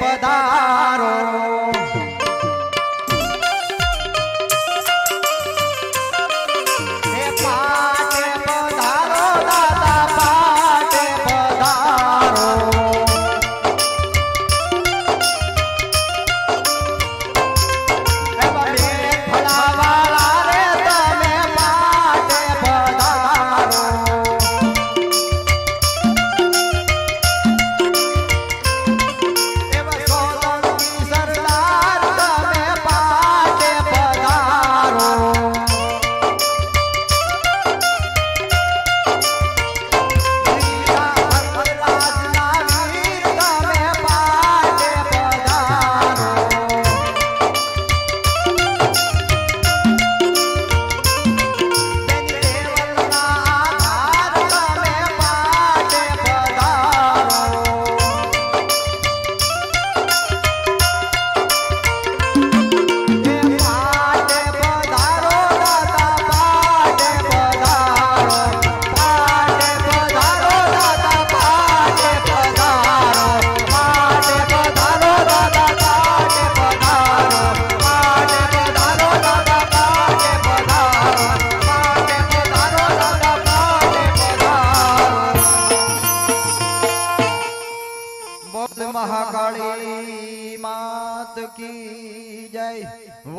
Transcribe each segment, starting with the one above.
पदा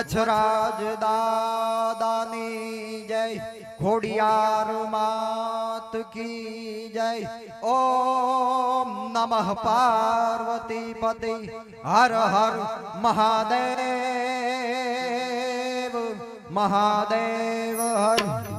વછરાજ દાદાની જય, ખોડિયાર માત કી જય. ઓમ નમઃ પાર્વતી પતિ હર હર મહાદેવ મહાદેવ હર.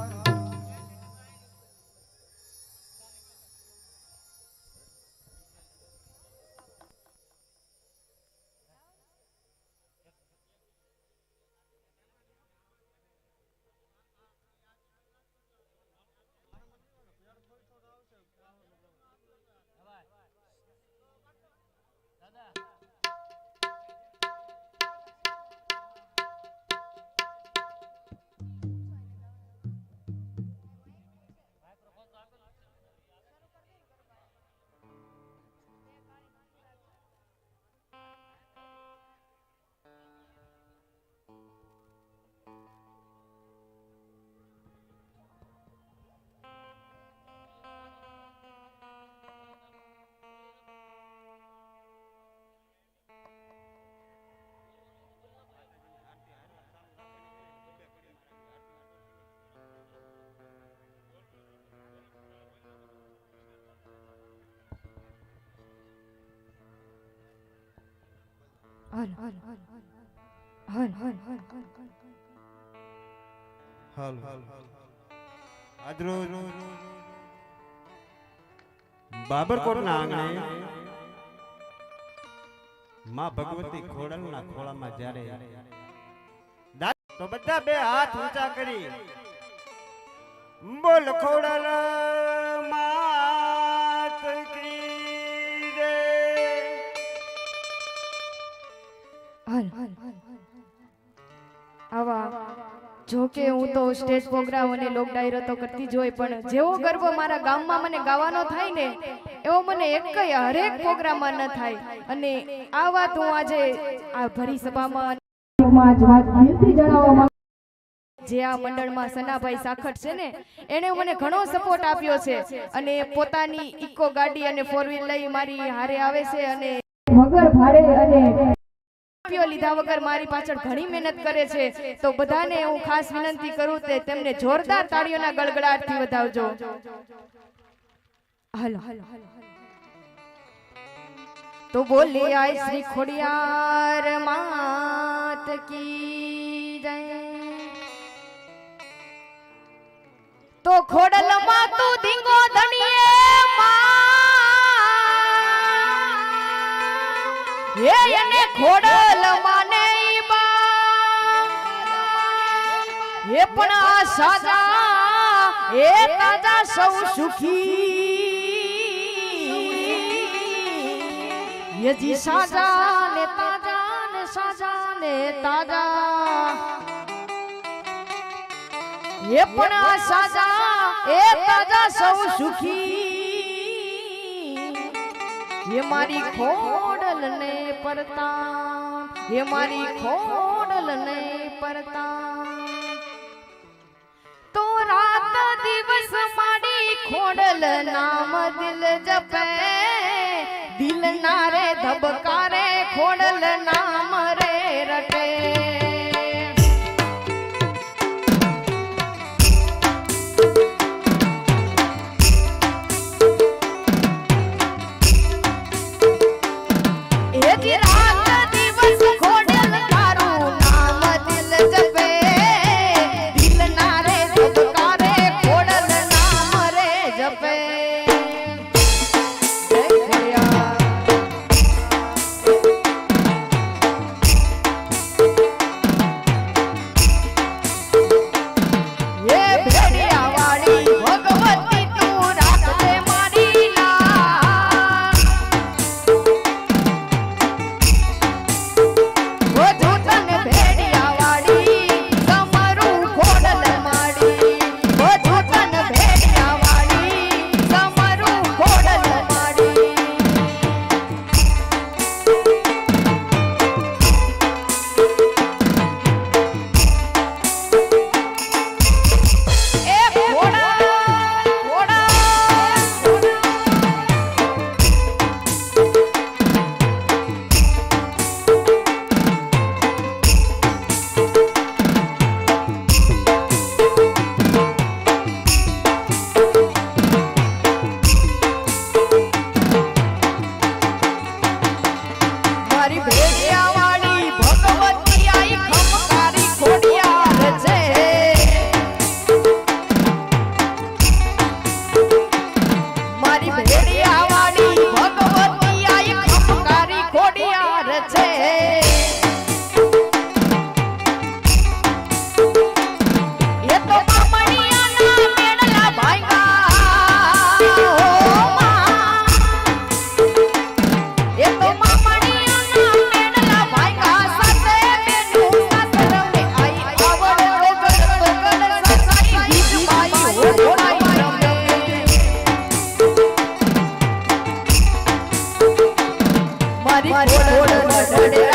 આજરોજ બાબરકોટના આંગણે માં ભગવતી ખોડલના ખોળામાં જ્યારે તો બધા બે હાથ ઊંચા કરી. બોલ ખોડલ આવા જો કે હું તો સ્ટેજ પ્રોગ્રામ અને લોક ડાયરો તો કરતી જ હોય પણ જેવો ગર્વ મારા ગામમાં મને ગાવાનો થાય ને એવો મને એકય હરેક પ્રોગ્રામમાં ન થાય. અને આ વાત હું આજે આ ભરી સભામાં જે આ મંડળમાં સનાભાઈ સાખટ છે ને એને મને ઘણો સપોર્ટ આપ્યો છે. અને પોતાની ઇકો ગાડી અને ફોર વ્હીલ લઈ મારી હારે આવે છે અને મગર ભારે અને રૂપિયો લીધા વગર મારી પાછળ ઘણી મહેનત કરે છે, તો બધાને હું ખાસ વિનંતી કરું તે તેમને જોરદાર તાળીઓના ગળગડાટથી વધાવજો. હાલો. તો બોલે આય શ્રી ખોડિયાર માત કી જય. તો ખોડલ માં તું ધીંગો ધણીએ માં. એને ખોડલ એ પણ આ સાજા એ તાજા સૌ સુખી. યજી સાજા ને તાજા ને સાજા ને તાજા. એ પણ આ સાજા એ તાજા સૌ સુખી. એ મારી ખોડલ ને પરતા એ મારી ખોડલ ને પરતા. રાત દિવસ મારી ખોડલ નામ દિલ જપે. દિલ ના રે ધબકા મારી